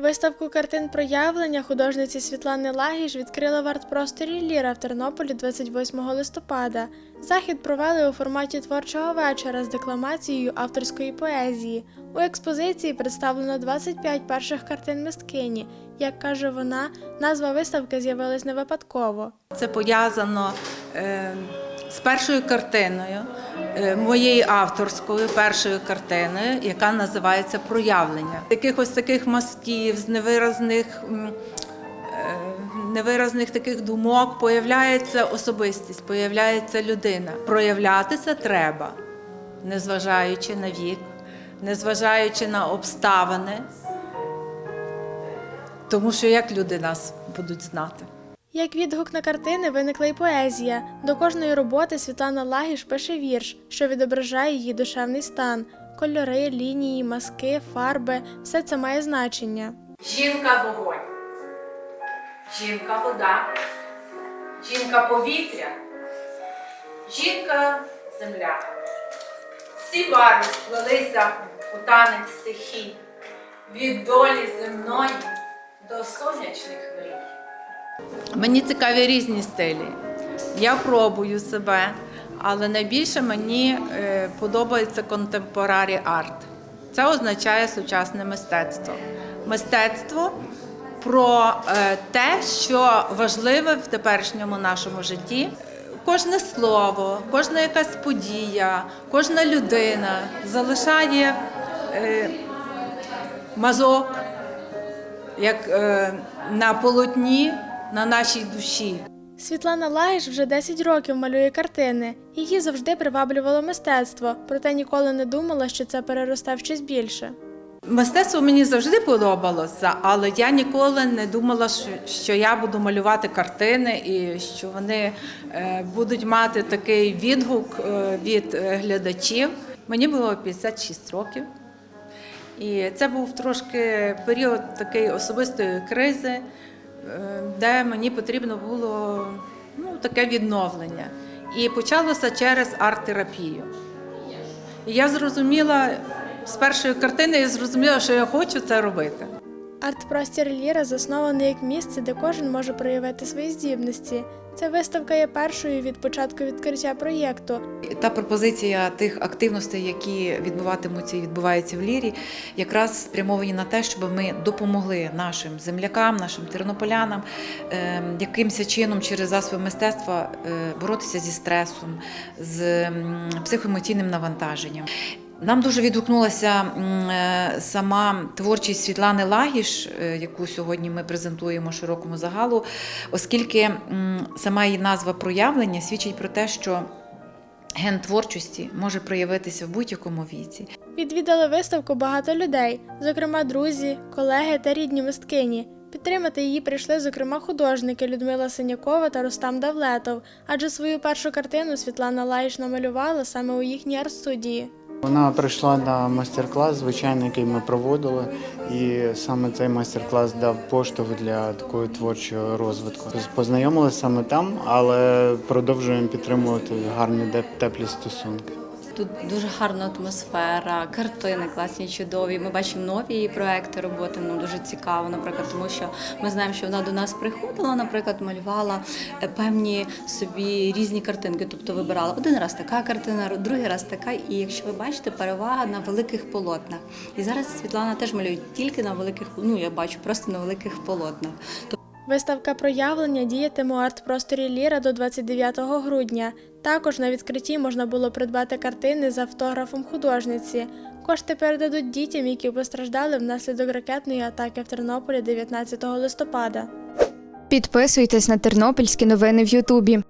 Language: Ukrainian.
Виставку картин проявлення художниці Світлани Лагіш відкрила в арт-просторі Ліра в Тернополі 28 листопада. Захід провели у форматі творчого вечора з декламацією авторської поезії. У експозиції представлено 25 перших картин мисткині. Як каже вона, назва виставки з'явилась не випадково. Це пов'язано е, з першою картиною, е, моєю авторською першою картиною, яка називається Проявлення. Якихось таких мазків, з невиразних, е, невиразних таких думок появляється особистість, появляється людина. Проявлятися треба, незважаючи на вік, незважаючи на обставини. Тому що як люди нас будуть знати? Як відгук на картини виникла й поезія. До кожної роботи Світлана Лагіш пише вірш, що відображає її душевний стан. Кольори, лінії, маски, фарби все це має значення. Жінка вогонь, жінка вода, жінка повітря, жінка земля. Всі барви сплелися у танець стихій, від долі земної до сонячних мрій. Мені цікаві різні стилі. Я пробую себе, але найбільше мені е, подобається контемпорарі арт. Це означає сучасне мистецтво. Мистецтво про е, те, що важливе в теперішньому нашому житті. Кожне слово, кожна якась подія, кожна людина залишає е, мазок, як е, на полотні на нашій душі. Світлана Лагіш вже 10 років малює картини. Її завжди приваблювало мистецтво, проте ніколи не думала, що це переросте в щось більше. Мистецтво мені завжди подобалося, але я ніколи не думала, що, я буду малювати картини і що вони е, будуть мати такий відгук е, від е, глядачів. Мені було 56 років. І це був трошки період такої особистої кризи, де мені потрібно було ну, таке відновлення. І почалося через арт-терапію. І я зрозуміла з першої картини, я зрозуміла, що я хочу це робити. Арт-простір Ліра заснований як місце, де кожен може проявити свої здібності. Ця виставка є першою від початку відкриття проєкту. Та пропозиція тих активностей, які відбуватимуться і відбуваються в лірі, якраз спрямовані на те, щоб ми допомогли нашим землякам, нашим тернополянам е, якимось чином через засоби мистецтва е, боротися зі стресом, з психоемоційним навантаженням. Нам дуже відгукнулася е, сама творчість Світлани Лагіш, е, яку сьогодні ми презентуємо широкому загалу, оскільки сама її назва проявлення свідчить про те, що ген творчості може проявитися в будь-якому віці. Відвідали виставку багато людей, зокрема друзі, колеги та рідні мисткині. Підтримати її прийшли, зокрема, художники Людмила Синякова та Рустам Давлетов, адже свою першу картину Світлана Лаїш намалювала саме у їхній арт-студії. Вона прийшла на майстер-клас, звичайно, який ми проводили, і саме цей майстер-клас дав поштовх для такої творчого розвитку. Познайомилися саме там, але продовжуємо підтримувати гарні теплі стосунки. Тут дуже гарна атмосфера, картини класні, чудові. Ми бачимо нові проекти роботи. Нам дуже цікаво, наприклад, тому що ми знаємо, що вона до нас приходила, наприклад, малювала е, певні собі різні картинки. Тобто вибирала один раз така картина, другий раз така. І якщо ви бачите, перевага на великих полотнах. І зараз Світлана теж малює тільки на великих, ну я бачу, просто на великих полотнах. Виставка проявлення діятиме у арт-просторі Ліра до 29 грудня. Також на відкритті можна було придбати картини з автографом художниці. Кошти передадуть дітям, які постраждали внаслідок ракетної атаки в Тернополі 19 листопада. Підписуйтесь на тернопільські новини в Ютубі.